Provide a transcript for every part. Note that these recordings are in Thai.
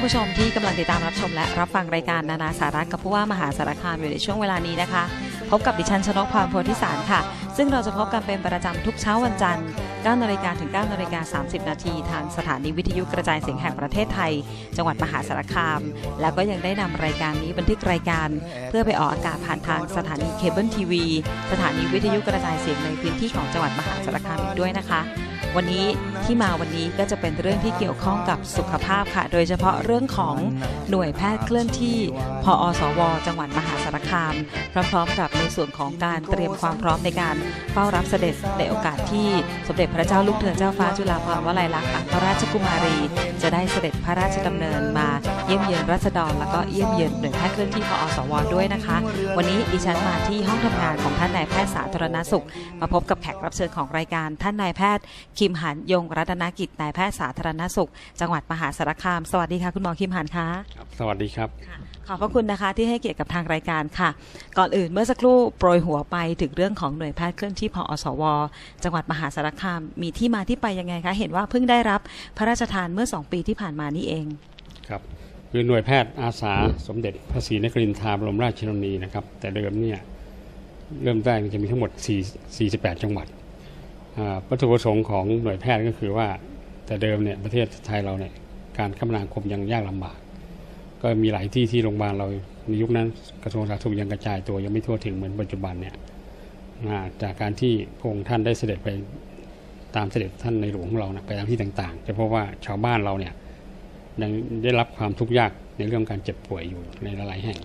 านผู้ฟังและท่านผู้ชมที่กำลังติดตามรับชมและรับฟังรายการนานาสาระกับผู้ว่ามหาสารคามอยู่ในช่วงเวลานี้นะคะ พบกับดิฉันชนกพรโพธิสารค่ะ ซึ่งเราจะพบกันเป็นประจำทุกเช้าวันจันทร์9นาฬิกาถึง9นาฬิกา30 นาทีทางสถานีวิทยุกระจายเสียงแห่งประเทศไทย จังหวัดมหาสารคาม แล้วก็ยังได้นำรายการนี้บันทึกรายการ เพื่อไปออกอากาศผ่านทางสถานีเคเบิลทีวีสถานีวิทยุกระจายเสียงในพื้นที่ของจังหวัดมหาสารคามอีกด้วยนะคะ วันนี้ที่มาวันนี้ก็จะเป็นเรื่องที่เกี่ยวข้องกับสุขภาพค่ะ โดยเฉพาะเรื่องของหน่วยแพทย์เคลื่อนที่พอสว จังหวัดมหาสารคาม พร้อมๆกับในส่วนของการเตรียมความพร้อมในการเฝ้ารับเสด็จในโอกาสที่สมเด็จพระเจ้าลูกเธอเจ้าฟ้าจุฬาภรณ์วลัยลักษณ์อัครราชกุมารี จะได้เสด็จพระราชดำเนินมาเยี่ยมเยือนรัษฎรแล้วก็เยี่ยมเยือนหน่วยแพทย์เคลื่อนที่พอสว ด้วยนะคะ วันนี้ดิฉันมาที่ห้องทำงานของท่านนายแพทย์สาธารณสุข มาพบกับแขกรับเชิญของรายการท่านนายแพทย์คิมหันยงรัตนกิจนายแพทย์สาธารณสุข จังหวัดมหาสารคาม สวัสดีค่ะคุณหมอคิมหันคะครับสวัสดีครับขอบพระคุณนะคะที่ให้เกียรติกับทางรายการค่ะ ก่อนอื่นเมื่อสักครู่โปรยหัวไปถึงเรื่องของหน่วยแพทย์เคลื่อนที่พอสว จังหวัดมหาสารคามมีที่มาที่ไปยังไงคะเห็นว่าเพิ่งได้รับพระราชทานเมื่อ 2 ปีที่ผ่านมานี่เองครับคือหน่วยแพทย์อาสาสมเด็จพระศรีนครินทราบรมราชชนนีนะครับ แต่เดิมเนี่ยเริ่มแรกจะมีทั้งหมด4 48 จังหวัดอ่า วัตถุประสงค์ของหน่วยแพทย์ก็คือว่าแต่เดิมเนี่ยประเทศไทยเราเนี่ยการคมนาคมยังยากลำบาก ก็มีหลายที่ที่โรงพยาบาลเราในยุคนั้นกระทรวงสาธารณสุขยังกระจายตัวยังไม่ทั่วถึงเหมือนปัจจุบันเนี่ยจากการที่พระองค์ท่านได้เสด็จไปตามเสด็จท่านในหลวงของเรานะไปตามที่ต่างๆจะพบว่าชาวบ้านเราเนี่ยยังได้รับความทุกข์ยากในเรื่องการเจ็บป่วยอยู่ในหลายแห่ง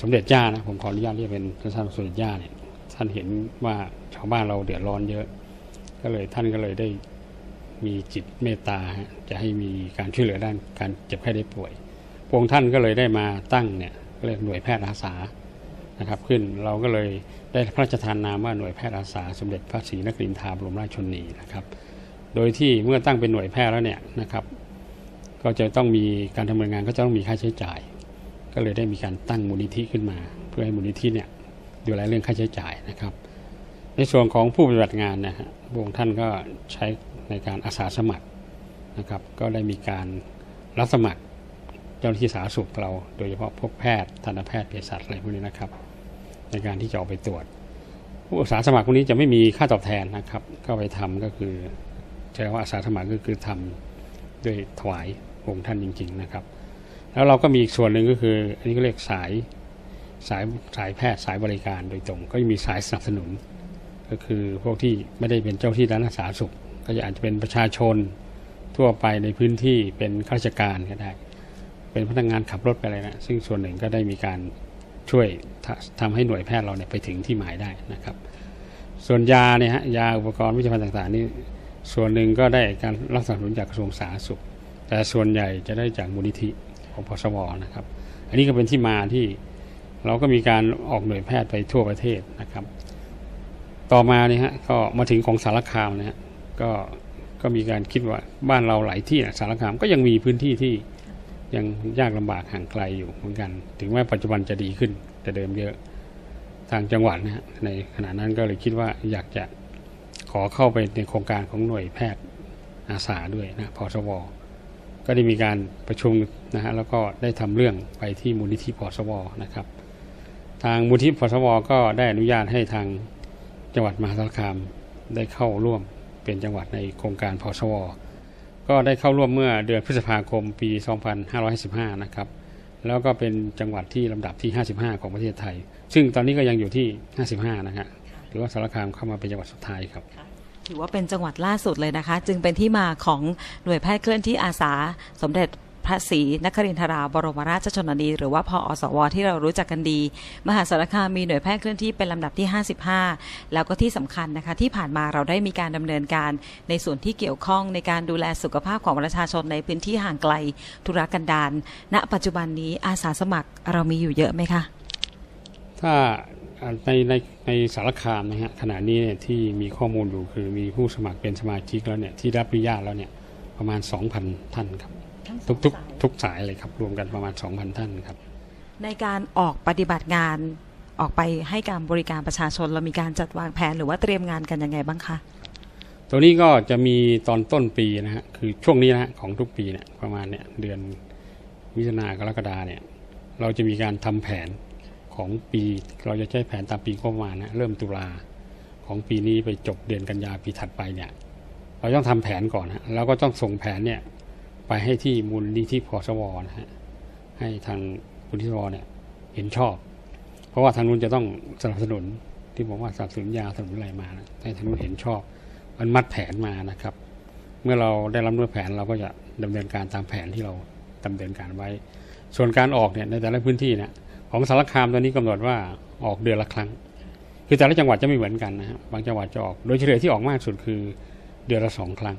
สมเด็จย่านะผมขออนุญาตเรียกเป็นท่านสมเด็จย่าเนี่ย ท่านเห็นว่าชาวบ้านเราเดือดร้อนเยอะ ก็เลยท่านก็เลยได้มีจิตเมตตาจะให้มีการช่วยเหลือด้านการเจ็บไข้ได้ป่วยพระองค์ท่านก็เลยได้มาตั้งเนี่ยเรียกหน่วยแพทย์อาสานะครับขึ้นเราก็เลยได้พระราชทานนามว่าหน่วยแพทย์อาสาสมเด็จพระศรีนครินทราบรมราชชนนีนะครับ โดยที่เมื่อตั้งเป็นหน่วยแพทย์แล้วเนี่ยนะครับ ก็จะต้องมีการดำงานก็จะต้องมีค่าใช้จ่าย ก็เลยได้มีการตั้งมูลนิธิขึ้นมา เพื่อให้มูลนิธิเนี่ย ดูแลเรื่องค่าใช้จ่ายนะครับ ในส่วนของผู้ปฏิบัติงานนะฮะพระองค์ท่านก็ใช้ในการอาสาสมัครนะครับ ก็ได้มีการรับสมัครเจ้าหน้าที่สาธารณสุขเรา โดยเฉพาะพวกแพทย์ทันตแพทย์เภสัชอะไรพวกนี้นะครับ ในการที่จะออกไปตรวจ ผู้อาสาสมัครพวกนี้จะไม่มีค่าตอบแทนนะครับก็ไปทำก็คือใช้คำว่าอาสาสมัครก็คือทำด้วยถวายองค์ท่านจริง ๆ นะครับ แล้วเราก็มีอีกส่วนหนึ่งก็คือ อันนี้ก็เรียกสาย สายสายแพทย์สายบริการโดยตรง ก็มีสายสนับสนุน ก็คือพวกที่ไม่ได้เป็นเจ้าที่ด้านสาธารณสุข ก็จะอาจจะเป็นประชาชนทั่วไปในพื้นที่เป็นข้าราชการก็ได้ เป็นพนักงานขับรถไปอะไรนะซึ่งส่วนหนึ่งก็ได้มีการช่วยทำทำให้หน่วยแพทย์เราเนี่ยไปถึงที่หมายได้นะครับ ส่วนยาเนี่ยฮะยาอุปกรณ์วิชาภัณฑ์ต่างๆนี่ส่วนหนึ่งก็ได้การรับสนับสนุนจากกระทรวงสาธารณสุข แต่ส่วนใหญ่จะได้จากมูลนิธิของพสวนะครับ อันนี้ก็เป็นที่มาที่ เราก็มีการออกหน่วยแพทย์ไปทั่วประเทศนะครับ ต่อมาเนี่ยฮะก็มาถึงของสารคามนะฮะก็ก็มีการคิดว่าบ้านเราหลายที่สารคามก็ยังมีพื้นที่ที่ยังยากลำบากห่างไกลอยู่เหมือนกัน ถึงแม้ปัจจุบันจะดีขึ้น แต่เดิมเยอะทางจังหวัดนะฮะในขณะนั้นก็เลยคิดว่าอยากจะขอเข้าไปในโครงการของหน่วยแพทย์อาสาด้วยนะพสวก็ได้มีการประชุมนะฮะแล้วก็ได้ทำเรื่องไปที่มูลนิธิพสวนะครับ ทางมูลนิธิพสวก็ได้อนุญาตให้ทางจังหวัดมหาสารคามได้เข้าร่วมเป็นจังหวัดในโครงการพสวก็ได้เข้าร่วมเมื่อเดือนพฤษภาคมปี 2555 นะครับ แล้วก็เป็นจังหวัดที่ลำดับที่ 55 ของประเทศไทย ซึ่งตอนนี้ก็ยังอยู่ที่ 55 นะฮะหรือว่าสารคามเข้ามาเป็นจังหวัดสุดท้ายครับ ถือว่าเป็นจังหวัดล่าสุดเลยนะคะ จึงเป็นที่มาของหน่วยแพทย์เคลื่อนที่อาสาสมเด็จ พระศรีนครินทราบรมราชชนนีหรือว่าพออสว ที่เรารู้จักกันดี มหาสารคามมีหน่วยแพทย์เคลื่อนที่เป็นลำดับที่ 55 แล้วก็ที่สำคัญนะคะ ที่ผ่านมาเราได้มีการดำเนินการ ในส่วนที่เกี่ยวข้องในการดูแลสุขภาพของประชาชนในพื้นที่ห่างไกลธุรกันดารณ ปัจจุบันนี้อาสาสมัครเรามีอยู่เยอะไหมคะ ถ้าในในในสารคามนะฮะขณะนี้เนี่ยที่มีข้อมูลอยู่คือมีผู้สมัครเป็นสมาชิกแล้วเนี่ยที่รับอนุญาตแล้วเนี่ยประมาณ 2,000 ท่านครับ ทุกทุกทุกสายเลยครับ รวมกันประมาณ 2,000 ท่านครับ ในการออกปฏิบัติงานออกไปให้การบริการประชาชนเรามีการจัดวางแผนหรือว่าเตรียมงานกันยังไงบ้างคะ ตัวนี้ก็จะมีตอนต้นปีนะฮะคือช่วงนี้นะฮะของทุกปีเนี่ยประมาณเนี่ยเดือนมิถุนากรกฎาเนี่ยเราจะมีการทำแผนของปีเราจะใช้แผนตามปีงบประมาณนะเริ่มตุลาของปีนี้ไปจบเดือนกันยาปีถัดไปเนี่ยเราต้องทำแผนก่อนฮะแล้วก็ต้องส่งแผนเนี่ย ไปให้ที่มูลนิธิพสวนะฮะให้ทางมูลนิธิพสวเนี่ยเห็นชอบ เพราะว่าทางนู้นจะต้องสนับสนุนที่บอกว่าสนับสนุนยาสนับสนุนอะไรมานะให้ทางนู้นเห็นชอบมันมัดแผนมานะครับ เมื่อเราได้รับเนื้อแผนเราก็จะดำเนินการตามแผนที่เราดำเนินการไว้ ส่วนการออกเนี่ยในแต่ละพื้นที่เนี่ยของสารคามตอนนี้กำหนดว่าออกเดือนละครั้ง คือแต่ละจังหวัดจะไม่เหมือนกันนะฮะบางจังหวัดจะออก โดยเฉลี่ยที่ออกมากสุดคือเดือนละสองครั้ง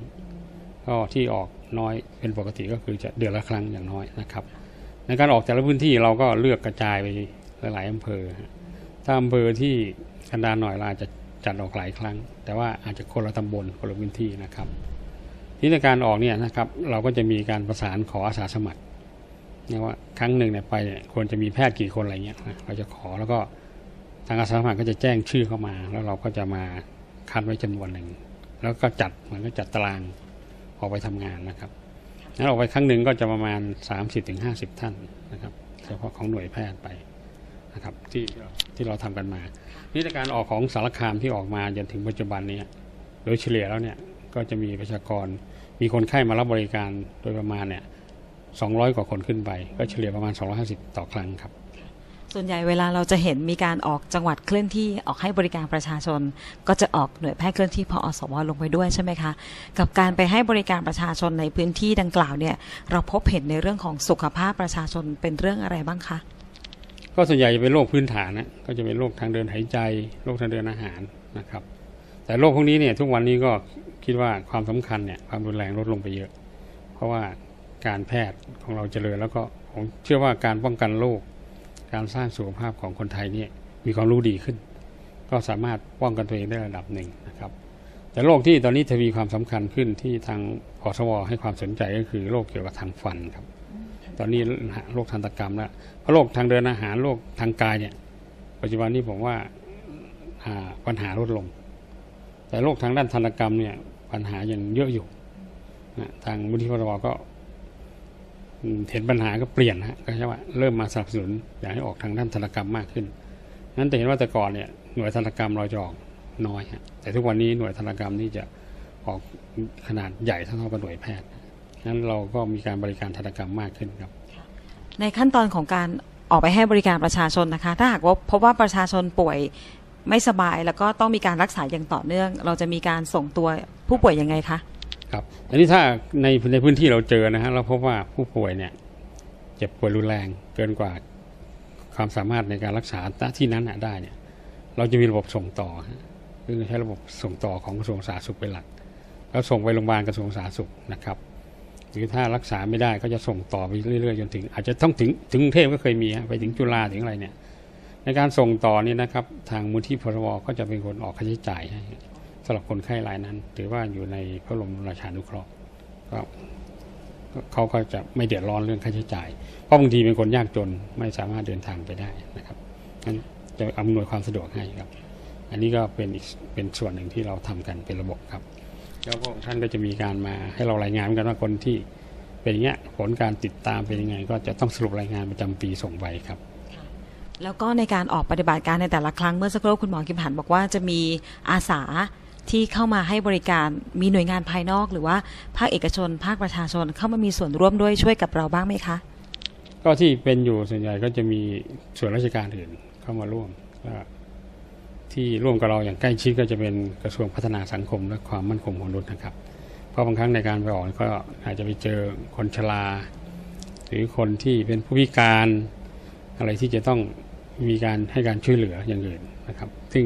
ก็ที่ออก น้อยเป็นปกติก็คือจะเดือนละครั้งอย่างน้อยนะครับ ในการออกแต่ละพื้นที่เราก็เลือกกระจายไปหลายๆอำเภอ ถ้าอำเภอที่กันดารหน่อยเราอาจจะจัดออกหลายครั้ง แต่ว่าอาจจะคนละตำบลคนละพื้นที่นะครับที่ในการออกเนี่ยนะครับเราก็จะมีการประสานขออาสาสมัครเนี่ยว่าครั้งหนึ่งเนี่ยไปเนี่ยควรจะมีแพทย์กี่คนอะไรเงี้ยนะเราจะขอแล้วก็ทางอาสาสมัครก็จะแจ้งชื่อเข้ามา แล้วเราก็จะมาคัดไว้จำนวนหนึ่งแล้วก็จัดเหมือนก็จัดตาราง ออกไปทำงานนะครับนั้นออกไปครั้งหนึ่งก็จะประมาณ 30-50 ท่านนะครับเฉพาะของหน่วยแพทย์ไปนะครับที่ที่เราทำกันมา นี่ในการออกของสารคามที่ออกมาจนถึงปัจจุบันนี้โดยเฉลี่ยแล้วเนี่ยก็จะมีประชากรมีคนไข้มารับบริการโดยประมาณเนี่ย200 กว่าคนขึ้นไป ก็เฉลี่ยประมาณ 250 ต่อครั้งครับ ส่วนใหญ่เวลาเราจะเห็นมีการออกจังหวัดเคลื่อนที่ออกให้บริการประชาชน ก็จะออกหน่วยแพทย์เคลื่อนที่พออสวลงไปด้วยใช่ไหมคะ กับการไปให้บริการประชาชนในพื้นที่ดังกล่าวเนี่ย เราพบเห็นในเรื่องของสุขภาพประชาชนเป็นเรื่องอะไรบ้างคะก็ส่วนใหญ่จะเป็นโรคพื้นฐานนะก็จะเป็นโรคทางเดินหายใจโรคทางเดินอาหารนะครับ แต่โรคพวกนี้เนี่ยทุกวันนี้ก็คิดว่าความสำคัญเนี่ยความรุนแรงลดลงไปเยอะ เพราะว่าการแพทย์ของเราเจริญแล้วก็ผมเชื่อว่าการป้องกันโรค การสร้างสุขภาพของคนไทยเนี่ยมีความรู้ดีขึ้น ก็สามารถป้องกันตัวเองได้ระดับหนึ่งนะครับแต่โรคที่ตอนนี้ทวีความสำคัญขึ้นที่ทางพสวให้ความสนใจก็คือโรคเกี่ยวกับทางฟันครับ ตอนนี้โรคทันตกรรมแล้วเพราะโรคทางเดินอาหารโรคทางกายเนี่ยปัจจุบันนี้ผมว่าาปัญหาลดลง แต่โรคทางด้านทันตกรรมเนี่ยปัญหายังเยอะอยู่นะทางมูลที่พสวก็ เห็นปัญหาก็เปลี่ยนนะก็ใช่ว่าเริ่มมาสนับสนุนอยากให้ออกทางด้านทันกรรมมากขึ้น นั้นแต่เห็นว่าแต่ก่อนเนี่ยหน่วยทันกรรมเราจะออกน้อยฮะแต่ทุกวันนี้หน่วยทันกรรมนี่จะออกขนาดใหญ่เท่าๆกับหน่วยแพทย์นั้นเราก็มีการบริการทันกรรมมากขึ้นครับ ในขั้นตอนของการออกไปให้บริการประชาชนนะคะ ถ้าหากว่าพบว่าประชาชนป่วยไม่สบายแล้วก็ต้องมีการรักษาอย่างต่อเนื่อง เราจะมีการส่งตัวผู้ป่วยยังไงคะ ครับอันนี้ถ้าในในพื้นที่เราเจอนะฮะเราพบว่าผู้ป่วยเนี่ยเจ็บป่วยรุนแรงเกินกว่าความสามารถในการรักษาณที่นั้นได้เนี่ย เราจะมีระบบส่งต่อฮะซึ่งใช้ระบบส่งต่อของกระทรวงสาธารณสุขเป็นหลักแล้วส่งไปโรงพยาบาลกระทรวงสาธารณสุขนะครับหรือถ้ารักษาไม่ได้ก็จะส่งต่อไปเรื่อยๆจนถึง อาจจะต้องถึงถึงกรุงเทพก็เคยมีไปถึงจุฬาถึงอะไรเนี่ย ในการส่งต่อนี่นะครับ ทางมูลที่พรวก็จะเป็นคนออกค่าใช้จ่ายให้ำหรับคนไข้รายนั้น ถือว่าอยู่ในพระบรมราชานุเคราะห์ก็เขาก็จะไม่เดือดร้อนเรื่องค่าใช้จ่าย เพราะบางทีเป็นคนยากจนไม่สามารถเดินทางไปได้นะครับนั้นจะอำนวยความสะดวกให้ครับ อันนี้ก็เป็นอีกเป็นส่วนหนึ่งที่เราทำกันเป็นระบบครับ แล้วก็ท่านก็จะมีการมาให้เรารายงานกันว่าคนที่เป็นอย่างเงี้ยผลการติดตามเป็นยังไง ก็จะต้องสรุปรายงานประจำปีส่งไปครับแล้วก็ในการออกปฏิบัติการในแต่ละครั้งเมื่อสักครู่คุณหมอกิมหันบอกว่าจะมีอาสา ที่เข้ามาให้บริการมีหน่วยงานภายนอก หรือว่าภาคเอกชน ภาคประชาชนเข้ามามีส่วนร่วมด้วยช่วยกับเราบ้างไหมคะ ก็ที่เป็นอยู่ส่วนใหญ่ก็จะมีส่วนราชการอื่นเข้ามาร่วมที่ร่วมกับเราอย่างใกล้ชิดก็จะเป็นกระทรวงพัฒนาสังคม และความมั่นคงของมนุษย์นะครับ เพราะบางครั้งในการไปออกก็อาจจะไปเจอคนชราหรือคนที่เป็นผู้พิการอะไรที่จะต้องมีการให้การช่วยเหลืออย่างอื่นนะครับ ซึ่ง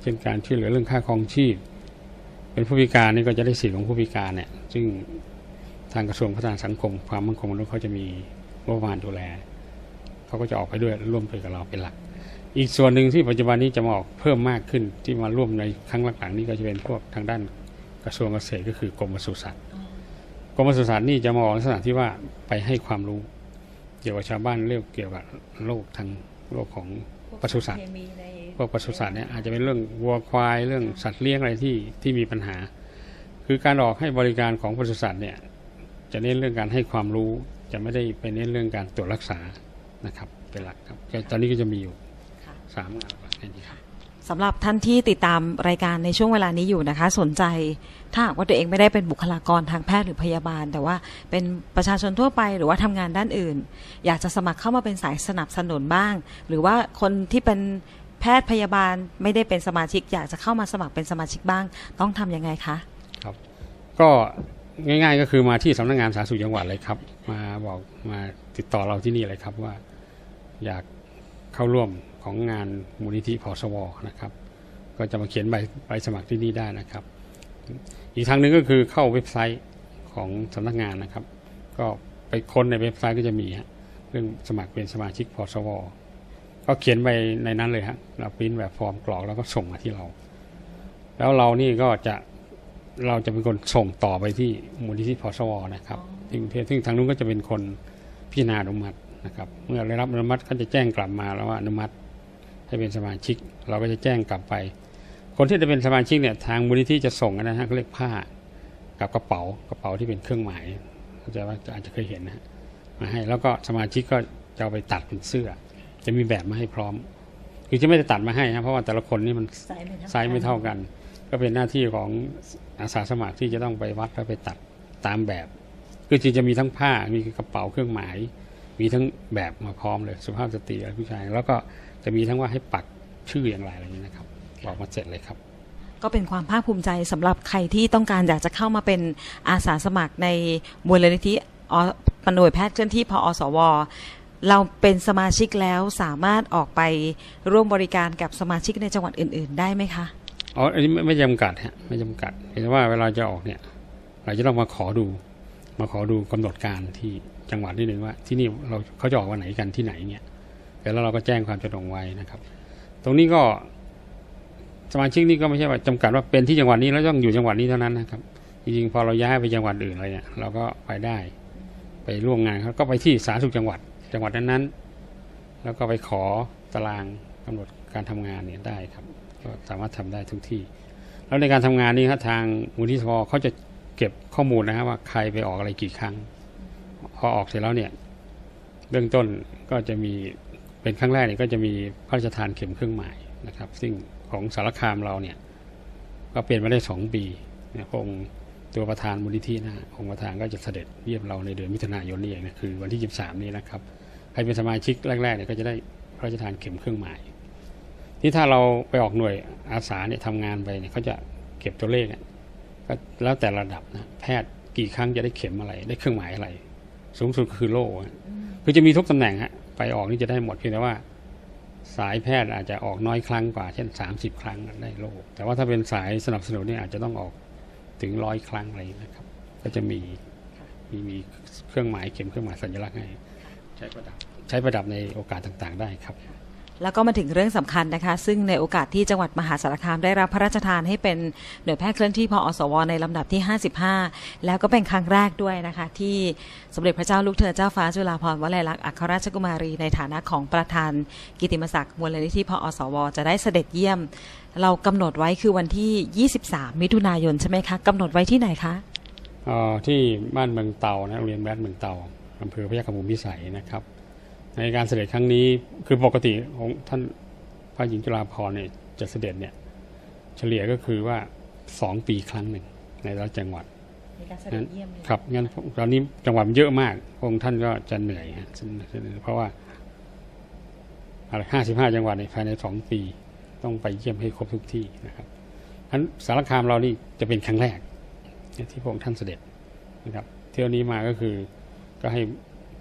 เช่นการช่วยเหลือเรื่องค่าครองชีพ เป็นผู้พิการนี่ก็จะได้สิทธิของผู้พิการเนี่ยซึ่งทางกระทรวงพัฒนาสังคม ความมั่นคงมนุษย์เขาจะมีงบประมาณดูแลเขาก็จะออกไปด้วยร่วมไปกับเราเป็นหลัก อีกส่วนหนึ่งที่ปัจจุบันนี้จะมาออกเพิ่มมากขึ้นที่มาร่วมในครั้งหลังๆนี้ก็จะเป็นพวกทางด้านกระทรวงเกษตรก็คือกรมปศุสัตว์กรมปศุสัตว์นี่จะมาออกลักษณะที่ว่าไปให้ความรู้ เกี่ยวกับชาวบ้านเรื่องเกี่ยวกับโรคทางโรคของ ปศุสัตว์พวกปศุสัตว์เนี่ยอาจจะเป็นเรื่องวัวควายเรื่องสัตว์เลี้ยงอะไรที่ที่มีปัญหา คือการออกให้บริการของบริษัทเนี่ยจะเน้นเรื่องการให้ความรู้จะไม่ได้ไปเน้นเรื่องการตรวจรักษานะครับเป็นหลักครับก็ตอนนี้ก็จะมีอยู่ค่ะสามงานหลักแค่นี้ครับ สำหรับท่านที่ติดตามรายการในช่วงเวลานี้อยู่นะคะ สนใจถ้าหากว่าตัวเองไม่ได้เป็นบุคลากรทางแพทย์หรือพยาบาล แต่ว่าเป็นประชาชนทั่วไปหรือว่าทำงานด้านอื่น อยากจะสมัครเข้ามาเป็นสายสนับสนุนบ้าง หรือว่าคนที่เป็นแพทย์พยาบาลไม่ได้เป็นสมาชิก อยากจะเข้ามาสมัครเป็นสมาชิกบ้าง ต้องทำยังไงคะครับ ก็ง่าย ๆ ก็คือมาที่สำนักงานสาธารณสุขจังหวัดเลยครับ มาบอกมาติดต่อเราที่นี่เลยครับว่า อยากเข้าร่วม ของงานมูลนิธิพสวนะครับ ก็จะมาเขียนใบใบสมัครที่นี่ได้นะครับ อีกทางหนึ่งก็คือเข้าเว็บไซต์ของสำนักงานนะครับ ก็ไปค้นในเว็บไซต์ก็จะมีฮะเรื่องสมัครเป็นสมาชิกพสวก็เขียนไปในนั้นเลยฮะเราปริ้นแบบฟอร์มกรอกแล้วก็ส่งมาที่เรา แล้วเรานี่ก็จะเราจะเป็นคนส่งต่อไปที่มูลนิธิพสวนะครับซึ่งซึ่งทางนู้นก็จะเป็นคนพิจารณาอนุมัตินะครับ เมื่อได้รับอนุมัติก็จะแจ้งกลับมาแล้วว่าอนุมัติ ให้เป็นสมาชิก เราก็จะแจ้งกลับไป คนที่จะเป็นสมาชิกเนี่ยทางมูลนิธิจะส่งนะฮะเขาเรียกผ้ากับกระเป๋ากระเป๋าที่เป็นเครื่องหมายเข้าใจว่าอาจจะเคยเห็นนะฮะมาให้แล้วก็สมาชิกก็จะเอาไปตัดเป็นเสื้อ จะมีแบบมาให้พร้อม คือจะไม่ได้ตัดมาให้นะเพราะว่าแต่ละคนนี่มันไซส์ไม่เท่ากัน ก็เป็นหน้าที่ของอาสาสมัครที่จะต้องไปวัดแล้วไปตัดตามแบบคือจริงจะมีทั้งผ้ามีกระเป๋าเครื่องหมาย มีทั้งแบบมาพร้อมเลยสุภาพสตรีและผู้ชาย แล้วก็ จะมีทั้งว่าให้ปักชื่ออย่างไรอะไรอย่างนี้นะครับบอกมาเสร็จเลยครับ ก็เป็นความภาคภูมิใจสำหรับใครที่ต้องการอยากจะเข้ามาเป็นอาสาสมัครในมูลนิธิอปหน่วยแพทย์เคลื่อนที่พอสว เราเป็นสมาชิกแล้วสามารถออกไปร่วมบริการกับสมาชิกในจังหวัดอื่น ๆ ได้ไหมคะอ๋ออันนี้ไม่ไม่จำกัดฮะไม่จำกัดเห็นว่าเวลาจะออกเนี่ย เราจะต้องมาขอดูมาขอดูกำหนดการที่จังหวัดที่หนึ่งว่า ที่นี่เราเขาจะออกวันไหนกันที่ไหนเนี่ย แล้วเราก็แจ้งความประสงไว้นะครับ ตรงนี้ก็สมาชิกนี่ก็ไม่ใช่ว่าจำกัดว่าเป็นที่จังหวัดนี้แล้วต้องอยู่จังหวัดนี้เท่านั้นนะครับ จริงๆพอเราย้ายไปจังหวัดอื่นอะไรเนี่ยเราก็ไปได้ไปร่วมงานเขาก็ไปที่สาธารณสุขจังหวัดจังหวัดนั้นๆ แล้วก็ไปขอตารางกำหนดการทำงานเนี่ยได้ครับก็สามารถทำได้ทุกที่ แล้วในการทำงานนี้ครับทางมูลที่พอเขาจะเก็บข้อมูลนะครับว่าใครไปออกอะไรกี่ครั้ง พอออกเสร็จแล้วเนี่ยเบื้องต้นก็จะมี เป็นครั้งแรกเนี่ยก็จะมีพระราชทานเข็มเครื่องหมายนะครับ ซึ่งของสารคามเราเนี่ยก็เปลี่ยนมาได้สองปีเนี่ยคงตัวประธานมูลนิธินะองค์ประธานก็จะเสด็จเยี่ยมเราในเดือนมิถุนายนนี้เองนะคือวันที่23นี้นะครับใครเป็นสมาชิกแรกๆเนี่ยก็จะได้พระราชทานเข็มเครื่องหมายที่ถ้าเราไปออกหน่วยอาสาเนี่ยทำงานไปเนี่ยเขาจะเก็บตัวเลขอะก็แล้วแต่ระดับนะแพทย์กี่ครั้งจะได้เข็มอะไร ได้เครื่องหมายอะไร สูงสุดคือโล่คือจะมีทุกตำแหน่งฮะ ออกนี่จะได้หมดเพียงแต่ว่า สายแพทย์อาจจะออกน้อยครั้งกว่า เช่น 30 ครั้งได้โลก แต่ว่าถ้าเป็นสายสนับสนุนนี่อาจจะต้องออกถึงร้อยครั้งอะไรนะครับ ก็จะมีมีมีเครื่องหมายเข็มเครื่องหมายสัญลักษณ์ให้ใช้ประดับใช้ประดับในโอกาสต่างๆ ได้ครับ แล้วก็มาถึงเรื่องสำคัญนะคะ ซึ่งในโอกาสที่จังหวัดมหาสารคามได้รับพระราชทานให้เป็นหน่วยแพทย์เคลื่อนที่พอสว ในลำดับที่ 55 แล้วก็เป็นครั้งแรกด้วยนะคะ ที่สมเด็จพระเจ้าลูกเธอเจ้าฟ้าจุฬาภรณ์วลัยลักษณ์อัครราชกุมารีในฐานะของประธาน กิติมศักดิ์มูลนิธิพอสว จะได้เสด็จเยี่ยม เรากำหนดไว้คือวันที่ 23 มิถุนายนใช่ไหมคะกำหนดไว้ที่ไหนคะออที่บ้านเมืองเตานะโรงเรียนแบดเมืองเตาอำเภอพระยาคฆมูลพิสัยนะครับ ในการเสด็จครั้งนี้คือปกติของท่านพระหญิงจุฬาภรณ์เนี่ยจะเสด็จเนี่ยเฉลี่ยก็คือว่าสองปีครั้งหนึ่งในแต่ละจังหวัดในการเสด็จเยี่ยมเนี่ยครับงั้นตอนนี้จังหวัดมันเยอะมากพระองค์ท่านก็จะเหนื่อยฮะเพราะว่าอะไรห้าสิบห้าจังหวัดในภายในสองปี ต้องไปเยี่ยมให้ครบทุกที่นะครับอันสารคามเรานี่จะเป็นครั้งแรกที่พระองค์ท่านเสด็จนะครับ เที่ยวนี้มาก็คือก็ให้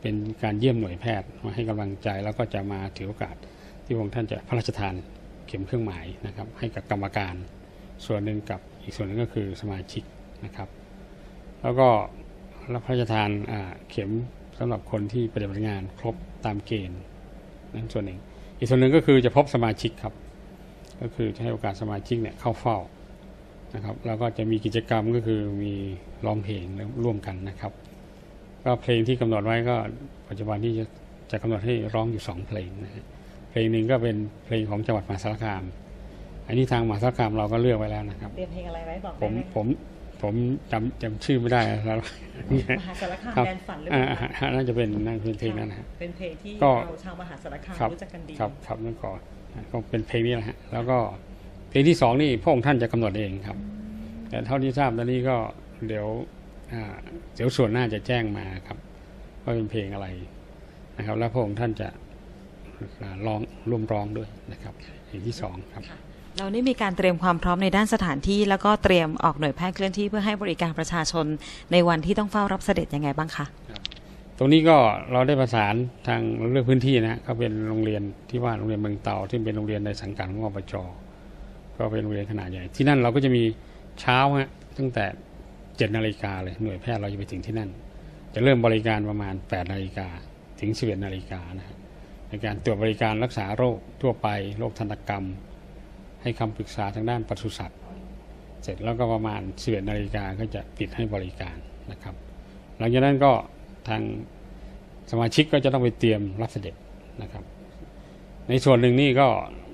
เป็นการเยี่ยมหน่วยแพทย์มาให้กำลังใจแล้วก็จะมาถือโอกาสที่พระองค์ท่านจะพระราชทานเข็มเครื่องหมายนะครับ ให้กับกรรมการ ส่วนหนึ่งกับอีกส่วนหนึ่งก็คือสมาชิกนะครับ แล้วก็รับพระราชทานเข็มสำหรับคนที่ปฏิบัติงานครบตามเกณฑ์นั่นส่วนหนึ่ง อีกส่วนหนึ่งก็คือจะพบสมาชิกครับ ก็คือจะให้โอกาสสมาชิกเนี่ยเข้าเฝ้านะครับแล้วก็จะมีกิจกรรมก็คือมีร้องเพลงร่วมกันนะครับ ก็เพลงที่กำหนดไว้ก็ปัจจุบันที่จะจะกำหนดให้ร้องอยู่สองเพลงนะฮะเพลงหนึ่งก็เป็นเพลงของจังหวัดมหาสารคาม อันนี้ทางมหาสารคามเราก็เลือกไว้แล้วนะครับเตรียมเพลงอะไรไว้บอกผมผมผมจำจำชื่อไม่ได้แล้วมหาสารคามครับแดนฝันหรือเปอ่าล่าคะอ่าน่าจะเป็นนั่นเป็นเพลงนั้นนะฮะเป็นเพลงที่ก็เราชาวมหาสารคามครับรู้จักกันดีครับครับนั่นก่อนก็เป็นเพลงนี้แหละฮะแล้วก็เพลงที่สองนี่พระองค์ท่านจะกำหนดเองครับ แต่เท่าที่ทราบตอนนี้ก็เดี๋ยวอ่า เดี๋ยวส่วนหน้าจะแจ้งมาครับว่าเป็นเพลงอะไรนะครับ แล้วพระองค์ท่านจะอ่าร้องร่วมร้องด้วยนะครับเพลงที่สองครับค่ะเราได้มีการเตรียมความพร้อมในด้านสถานที่ แล้วก็เตรียมออกหน่วยแพทย์เคลื่อนที่เพื่อให้บริการประชาชนในวันที่ต้องเฝ้ารับเสด็จยังไงบ้างคะตรงนี้ก็เราได้ประสานทางเรื่องพื้นที่นะก็เป็นโรงเรียนที่ว่าโรงเรียนเมืองเต่าที่เป็นโรงเรียนในสังกัดของอบจก็เป็นโรงเรียนขนาดใหญ่ ที่นั่นเราก็จะมีเช้าฮะตั้งแต่ เจ็ดนาฬิกาเลยหน่วยแพทย์เราจะไปถึงที่นั่น จะเริ่มบริการประมาณ8ปดนาฬิกาถึง11บเนาฬิกานะฮะในการตรวจบริการรักษาโรคทั่วไปโรคทันตกรรม ให้คำปรึกษาทางด้านปศุสัตว์ เสร็จแล้วก็ประมาณ11บเนาฬิกาก็จะปิดให้บริการนะครับ หลังจากนั้นก็ทางสมาชิกก็จะต้องไปเตรียมรับเสด็จนะครับ ในส่วนหนึ่งนี่ก็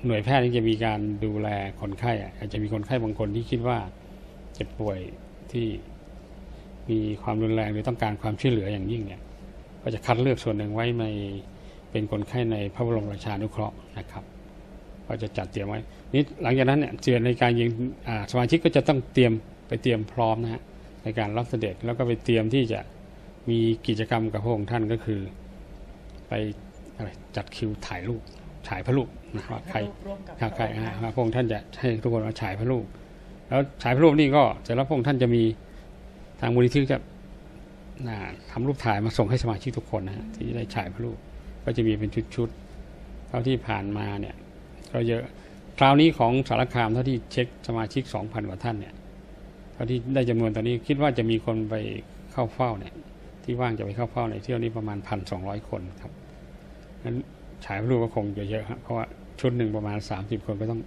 หน่วยแพทย์นี่จะมีการดูแลคนไข้อาจจะมีคนไข้บางคนที่คิดว่าเจ็บป่วยที่ มีความรุนแรงหรือต้องการความช่วยเหลืออย่างยิ่งเนี่ยก็จะคัดเลือกส่วนหนึ่งไว้ในเป็นคนไข้ในพระบรมราชานุเคราะห์นะครับ ก็จะจัดเตรียมไว้นี่หลังจากนั้นเนี่ยเจือในการยิงอ่าสมาชิกก็จะต้องเตรียมไปเตรียมพร้อมนะฮะในการรับเสด็จแล้วก็ไปเตรียมที่จะมีกิจกรรมกับพระองค์ท่านก็คือ ไปอะไรจัดคิวถ่ายรูปถ่ายพระรูปนะว่าใครร่วมกับถ้าใครอ่าว่าพระองค์ท่านจะให้ทุกคนมาฉายพระรูปแล้วฉายพระรูปนี่ก็เสร็จแล้วพระองค์ท่านจะมี ทางมูลนิธิจะทำรูปถ่ายมาส่งให้สมาชิกทุกคนนะฮะที่ได้ฉายพระรูปก็จะมีเป็นชุดๆเท่าที่ผ่านมาเนี่ยก็เยอะคราวนี้ของสารคามเท่าที่เช็คสมาชิก 2,000 กว่าท่านเนี่ยเท่าที่ได้จำนวนตอนนี้คิดว่าจะมีคนไปเข้าเฝ้าเนี่ยที่ว่างจะไปเข้าเฝ้าในเที่ยวนี้ประมาณ 1,200 คนครับนั้นฉายพระรูปก็คงจะเยอะครับเพราะว่าชุดหนึ่งประมาณ 30 คนก็ต้อง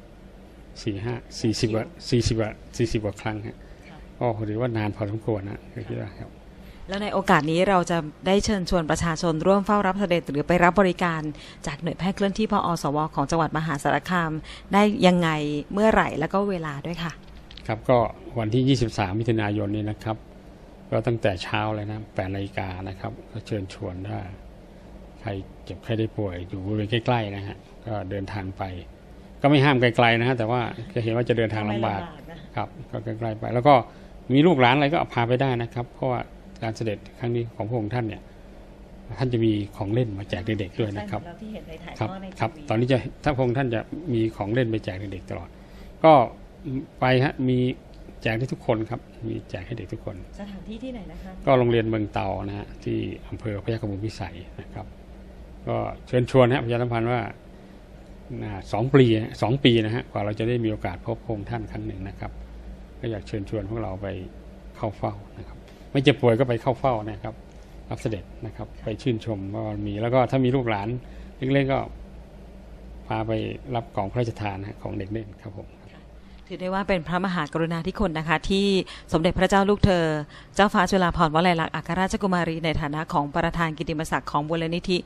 สี่ห้าสี่สิบกว่าสี่สิบกว่าสี่สิบกว่าครั้งฮะ ก็ถือว่านานพอสมควรนะคิดว่าครับแล้วในโอกาสนี้เราจะได้เชิญชวนประชาชนร่วมเฝ้ารับเสด็จหรือไปรับบริการจากหน่วยแพทย์เคลื่อนที่พออสวของจังหวัดมหาสารคาม ได้ยังไงเมื่อไหร่แล้วก็เวลาด้วยค่ะ ครับก็วันที่ 23 มิถุนายนนี้นะครับ ก็ตั้งแต่เช้าเลยนะ8นาฬิกานะครับ ก็เชิญชวนถ้าใครเจ็บใครได้ป่วยอยู่บริเวณใกล้ๆนะฮะก็เดินทางไป ก็ไม่ห้ามไกลๆนะฮะแต่ว่าก็เห็นว่าจะเดินทางลำบากครับก็ใกล้ๆไป แล้วก็ มีลูกหลานอะไรก็เอาพาไปได้นะครับ เพราะว่าการเสด็จครั้งนี้ของพระองค์ท่านเนี่ยท่านจะมีของเล่นมาแจกเด็กๆด้วยนะครับที่เห็นในถ่ายครับทอดในครับทีวีตอนนี้จะถ้าพระองค์ท่านจะมีของเล่นไปแจกเด็กๆตลอด ก็ไปฮะมีแจกให้ทุกคนครับ มีแจกให้เด็กทุกคน สถานที่ที่ไหนนะคะ ก็โรงเรียนเมืองเตานะฮะที่อำเภอพยัคฆบุญพิสัยนะครับ ก็เชิญชวนฮะประชาสัมพันธ์ว่าอ่าสองปีสองปีนะฮะกว่าเราจะได้มีโอกาสพบพระองค์ท่านครั้งหนึ่งนะครับ ก็อยากเชิญชวนพวกเราไปเข้าเฝ้านะครับ ไม่เจ็บป่วยก็ไปเข้าเฝ้านะครับ รับเสด็จนะครับ ไปชื่นชมว่ามันมีแล้วก็ถ้ามีลูกหลานเล็กๆก็พาไปรับของพระราชทานของเด็กเล่นครับผม ถือได้ว่าเป็นพระมหากรุณาธิคุณนะคะ ที่สมเด็จพระเจ้าลูกเธอ เจ้าฟ้าจุฬาภรณ์วลัยลักษณ์อัครราชกุมารีในฐานะของประธานกิติมศักดิ์ของมูลนิธิ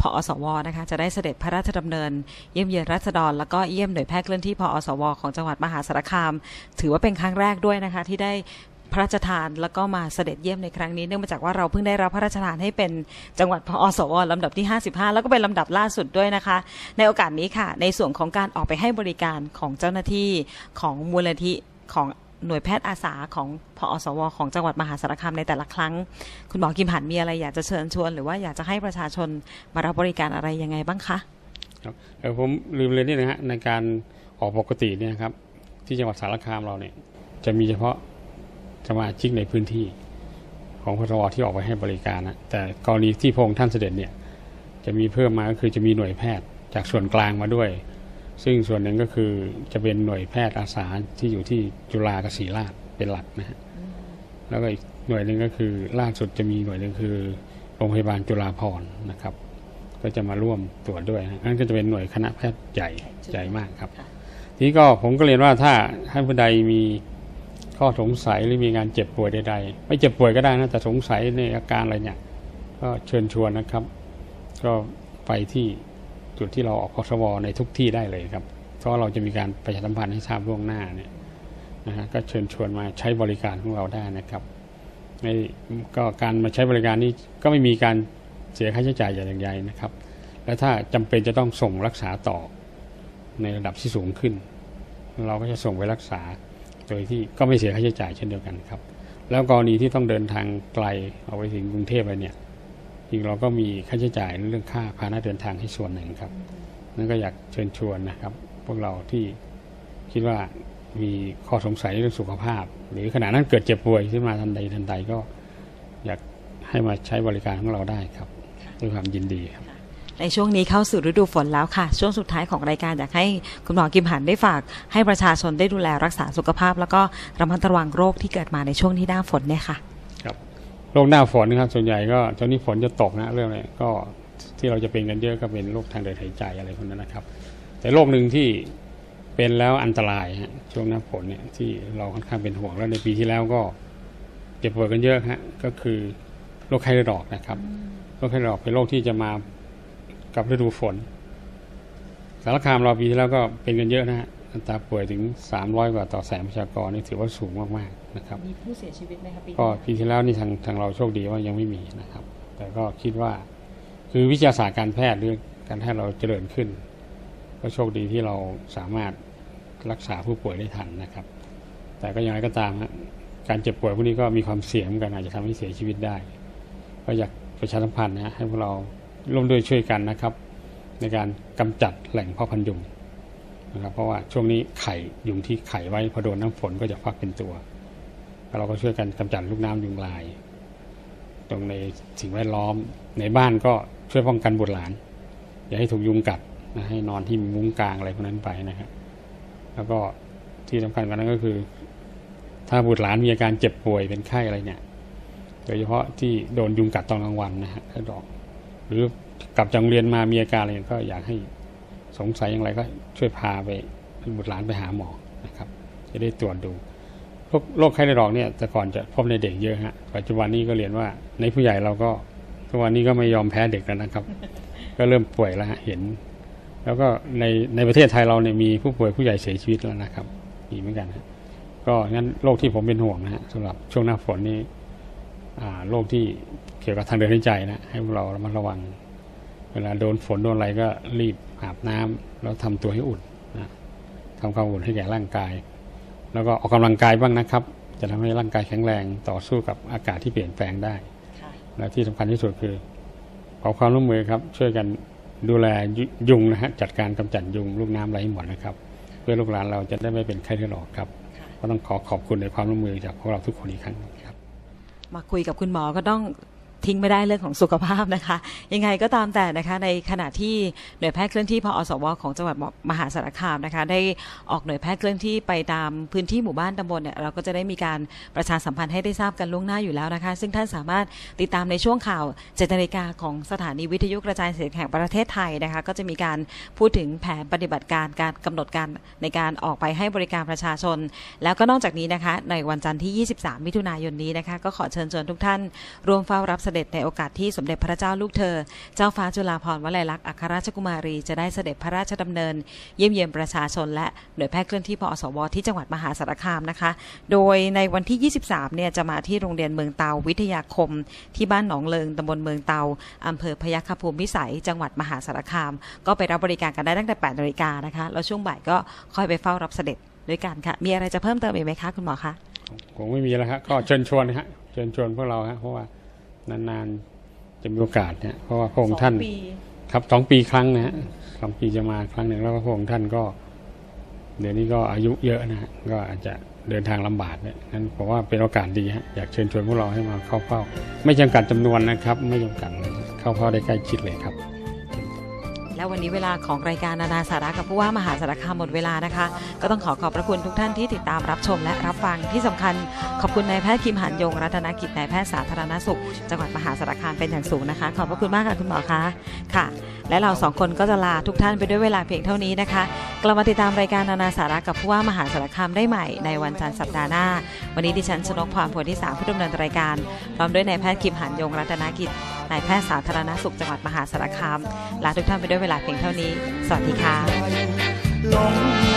พอสวนะคะจะได้เสด็จพระราชดำเนิน เยี่ยมเยือนราษฎร แล้วก็เยี่ยมหน่วยแพทย์เคลื่อนที่พอสว ของจังหวัดมหาสารคาม ถือว่าเป็นครั้งแรกด้วยนะคะที่ได้ พระราชทานแล้วก็มาเสด็จเยี่ยมในครั้งนี้ เนื่องมาจากว่าเราเพิ่งได้รับพระราชทานให้เป็นจังหวัดพอสวลำดับที่ 55 แล้วก็เป็นลำดับล่าสุดด้วยนะคะ ในโอกาสนี้ค่ะ ในส่วนของการออกไปให้บริการของเจ้าหน้าที่ของมูลนิธิของหน่วยแพทย์อาสาของพอสว ของจังหวัดมหาสารคามในแต่ละครั้ง คุณหมอกิมหันมีอะไรอยากจะเชิญชวน หรือว่าอยากจะให้ประชาชนมารับบริการอะไรยังไงบ้างคะครับเออผมลืมเลยนี่นะฮะในการออกปกติเนี่ยครับที่จังหวัดสารคามเราเนี่ยจะมีเฉพาะ สมาชิกในพื้นที่ของพทวที่ออกไปให้บริการนะแต่กรณีที่พระองค์ท่านเสด็จเนี่ยจะมีเพิ่มมาก็คือจะมีหน่วยแพทย์จากส่วนกลางมาด้วย ซึ่งส่วนหนึ่งก็คือจะเป็นหน่วยแพทย์อาสาที่อยู่ที่จุฬากับศรีราชเป็นหลักนะฮะแล้วก็อีกหน่วยหนึ่งก็คือล่าสุดจะมีหน่วยหนึ่งคือโรงพยาบาลจุฬาภรณ์นะครับ ก็จะมาร่วมตรวจด้วยนะนั่นก็จะเป็นหน่วยคณะแพทย์ใหญ่ใหญ่มากครับค่ะทีนี้ก็ผมก็เรียนว่าถ้าท่านผู้ใดมี ข้อสงสัยหรือมีงานเจ็บป่วยใดๆไม่เจ็บป่วยก็ได้นะแต่สงสัยในอาการอะไรเนี่ยก็เชิญชวนนะครับ ก็ไปที่จุดที่เราออกพสวในทุกที่ได้เลยครับ เพราะเราจะมีการประชาสัมพันธ์ให้ทราบล่วงหน้าเนี่ยนะฮะก็เชิญชวนมาใช้บริการของเราได้นะครับไม่ก็การมาใช้บริการนี้ก็ไม่มีการเสียค่าใช้จ่ายอย่างใหญ่นะครับ และถ้าจำเป็นจะต้องส่งรักษาต่อในระดับที่สูงขึ้น เราก็จะส่งไปรักษา โดยที่ก็ไม่เสียค่าใช้จ่ายเช่นเดียวกันครับ แล้วกรณีที่ต้องเดินทางไกลเอาไปถึงกรุงเทพไปเนี่ยจริงเราก็มีค่าใช้จ่ายในเรื่องค่าพาหนะเดินทางให้ส่วนหนึ่งครับนั่นก็อยากเชิญชวนนะครับ พวกเราที่คิดว่ามีข้อสงสัยเรื่องสุขภาพ หรือขณะนั้นเกิดเจ็บป่วยขึ้นมาทันใดทันใดก็อยากให้มาใช้บริการของเราได้ครับด้วยความยินดีครับ ในช่วงนี้เข้าสู่ฤดูฝนแล้วค่ะ ช่วงสุดท้ายของรายการอยากให้คุณหมอกิมหันได้ฝาก ให้ประชาชนได้ดูแลรักษาสุขภาพ แล้วก็ระมัดระวังโรคที่เกิดมาในช่วงที่หน้าฝนเนี่ยค่ะครับโรคหน้าฝนนะครับส่วนใหญ่ก็ตอนนี้ฝนจะตกนะเรื่องอะไรก็ที่เราจะเป็นกันเยอะก็เป็นโรคทางเดินหายใจอะไรพวกนั้นนะครับ แต่โรคหนึ่งที่เป็นแล้วอันตรายฮะช่วงหน้าฝนเนี่ยที่เราค่อนข้างเป็นห่วงแล้วในปีที่แล้วก็เจ็บป่วยกันเยอะฮะก็คือโรคไข้เลือดออกนะครับโรคไข้เลือดออกเป็นโรคที่จะมา กับฤดูฝน สารคามเราปีที่แล้วก็เป็นกันเยอะนะฮะอัตราป่วยถึง 300 กว่าต่อแสนประชากรนี่ถือว่าสูงมากๆนะครับมีผู้เสียชีวิตไหมคะปีก็ปีที่แล้วนี่ทางทางเราโชคดีว่ายังไม่มีนะครับ แต่ก็คิดว่าคือวิทยาศาสตร์การแพทย์หรือการแพทย์เราเจริญขึ้น ก็โชคดีที่เราสามารถรักษาผู้ป่วยได้ทันนะครับ แต่ก็ยังไงก็ตามฮะการเจ็บป่วยพวกนี้ก็มีความเสี่ยงเหมือนกันอาจจะทำให้เสียชีวิตได้ ก็อยากประชาสัมพันธ์นะฮะให้พวกเรา ร่วมด้วยช่วยกันนะครับ ในการกำจัดแหล่งเพ่อพันธุ์ยุงนะครับ เพราะว่าช่วงนี้ไข่ยุงที่ไข่ไว้พอโดนน้ำฝนก็จะฟักเป็นตัวเราก็ช่วยกันกำจัดลูกน้ำยุงลาย ตรงในสิ่งแวดล้อมในบ้านก็ช่วยป้องกันบุตรหลาน อย่าให้ถูกยุงกัดนะให้นอนที่มุ้งกลางอะไรพวกนั้นไปนะครับแล้วก็ที่สำคัญกว่านั้นก็คือ ถ้าบุตรหลานมีอาการเจ็บป่วยเป็นไข้อะไรเนี่ยโดยเฉพาะที่โดนยุงกัดตอนกลางวันนะฮะถ้าดอก หรือกลับจากโรงเรียนมามีอาการอะไรก็อยากให้สงสัยอย่างไรก็ช่วยพาไปบุตรหลานไปหาหมอนะครับ จะได้ตรวจดูโรคโรคไข้เลือดออกเนี่ยแต่ก่อนจะพบในเด็กเยอะฮะปัจจุบันนี้ก็เรียนว่าในผู้ใหญ่เราก็ทุกวันนี้ก็ไม่ยอมแพ้เด็กแล้วนะครับ ก็เริ่มป่วยแล้วฮะเห็น แล้วก็ในในประเทศไทยเราเนี่ยมีผู้ป่วยผู้ใหญ่เสียชีวิตแล้วนะครับมีเหมือนกันฮะก็งั้นโรคที่ผมเป็นห่วงนะฮะสำหรับช่วงหน้าฝนนี้อ่โรคที่ เกี่ยวกับทางเดินหายใจนะให้พวกเราระมัดระวัง เวลาโดนฝนโดนอะไรก็รีบอาบน้ำแล้วทำตัวให้อุ่นนะทำความอุ่นให้แก่ร่างกาย แล้วก็ออกกำลังกายบ้างนะครับ จะทำให้ร่างกายแข็งแรงต่อสู้กับอากาศที่เปลี่ยนแปลงได้ค่ะและที่สำคัญที่สุดคือขอความร่วมมือครับ ช่วยกันดูแลยุยุงนะฮะจัดการกำจัดยุงลูกน้ำอะไรให้หมดนะครับ เพื่อลูกหลานเราจะได้ไม่เป็นไข้เลือดออกครับค่ะก็ต้องขอขอบคุณในความร่วมมือจากพวกเราทุกคนอีกครั้งครับ มาคุยกับคุณหมอก็ต้อง ทิ้งไม่ได้เรื่องของสุขภาพนะคะ ยังไงก็ตามแต่นะคะ ในขณะที่หน่วยแพทย์เคลื่อนที่พออสวของจังหวัดมหาสารคามนะคะ ได้ออกหน่วยแพทย์เคลื่อนที่ไปตามพื้นที่หมู่บ้านตำบลเนี่ยเราก็จะได้มีการประชาสัมพันธ์ให้ได้ทราบกันล่วงหน้าอยู่แล้วนะคะ ซึ่งท่านสามารถติดตามในช่วงข่าวเจ็ดนาฬิกาของสถานีวิทยุกระจายเสียงแห่งประเทศไทยนะคะ ก็จะมีการพูดถึงแผนปฏิบัติการการกำหนดการในการออกไปให้บริการประชาชน แล้วก็นอกจากนี้นะคะ ในวันจันทร์ที่ 23 มิถุนายนนี้นะคะ ก็ขอเชิญชวนทุกท่านร่วมเฝ้ารับสด็จในโอกาสที่สมเด็จพระเจ้าลูกเธอ เจ้าฟ้าจุฬาภรณ์วลัยลักษณ์อัครราชกุมารีจะได้เสด็จพระราชดำเนิน เยี่ยมเยียนประชาชนและหน่วยแพทย์เคลื่อนที่พอสวที่จังหวัดมหาสารคามนะคะ โดยในวันที่ 23 เนี่ยจะมาที่โรงเรียนเมืองเตาวิทยาคม ที่บ้านหนองเลิงตำบลเมืองเตาอำเภอพยัคฆภูมิพิสัย จังหวัดมหาสารคาม ก็ไปรับบริการกันได้ตั้งแต่8นาฬิกานะคะแล้วช่วงบ่ายก็ค่อยไปเฝ้ารับเสด็จด้วยกันค่ะ มีอะไรจะเพิ่มเติมอีกไหมคะคุณหมอคะคงไม่มีแล้วครับก็เชิญชวนนะฮะเชิญชวนพวกเราฮะเพราะว่า นานๆ จะมีโอกาสเนี่ยเพราะว่าพระองค์ท่านครับสองปีครั้งนะฮะสองปีจะมาครั้งหนึ่งแล้วก็พระองค์ท่านก็ เดี๋ยวนี้ก็อายุเยอะนะฮะก็อาจจะเดินทางลำบากเนี่ยนั้นผมว่าเป็นโอกาสดีฮะอยากเชิญชวนพวกเราให้มาเข้าเฝ้า ไม่จำกัดจำนวนนะครับ ไม่จำกัดเลยเข้าเฝ้าได้ใกล้ชิดเลยครับ และวันนี้เวลาของรายการนานาสาระกับผู้ว่ามหาสารคามหมดเวลานะคะ ก็ต้องขอขอบพระคุณทุกท่านที่ติดตามรับชมและรับฟังที่สำคัญ ขอบคุณนายแพทย์คิมหันยงรัตนกิจนายแพทย์สาธารณสุข จังหวัดมหาสารคามเป็นอย่างสูงนะคะ ขอบพระคุณมากค่ะคุณหมอคะค่ะ และเราสองคนก็จะลาทุกท่านไปด้วยเวลาเพียงเท่านี้นะคะกลับมาติดตามรายการนานาสาระกับผู้ว่ามหาสารคามได้ใหม่ในวันจันทร์สัปดาห์หน้า วันนี้ดิฉันชนกพรผลที่สามผู้ดำเนินรายการพร้อมด้วยนายแพทย์คิมหันยงรัตนกิจ นายแพทย์สาธารณสุขจังหวัดมหาสารคาม ลาทุกท่านไปด้วยเวลาเพียงเท่านี้ สวัสดีค่ะ